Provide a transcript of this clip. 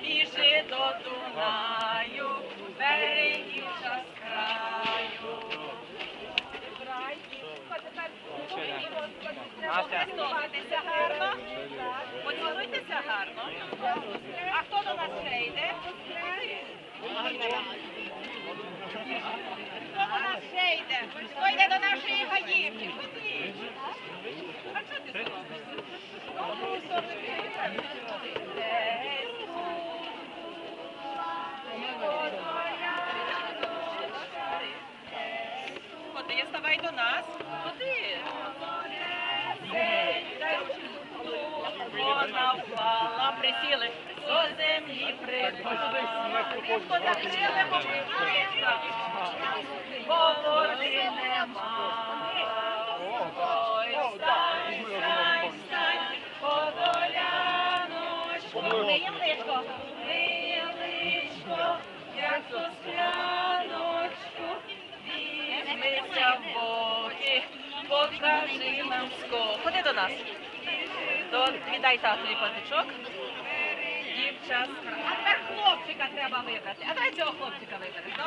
ближе до Дунаю, берегіша з краю. Поцілуйтеся гарно. Поцілуйтеся гарно. А хто до нас ще йде? Хто до нас ще йде? Хто йде до нашої ставай до нас. Ходи. Вона впала, присіли, до землі припали. Виходить, бо води нема. Ой, стань, стань, стань, подоляночку. Виявличко, покажи нам ско. Ходи до нас. До, віддай татові патичок. Дівчатка. А тепер хлопчика треба вибрати. А давай цього хлопчика виберемо.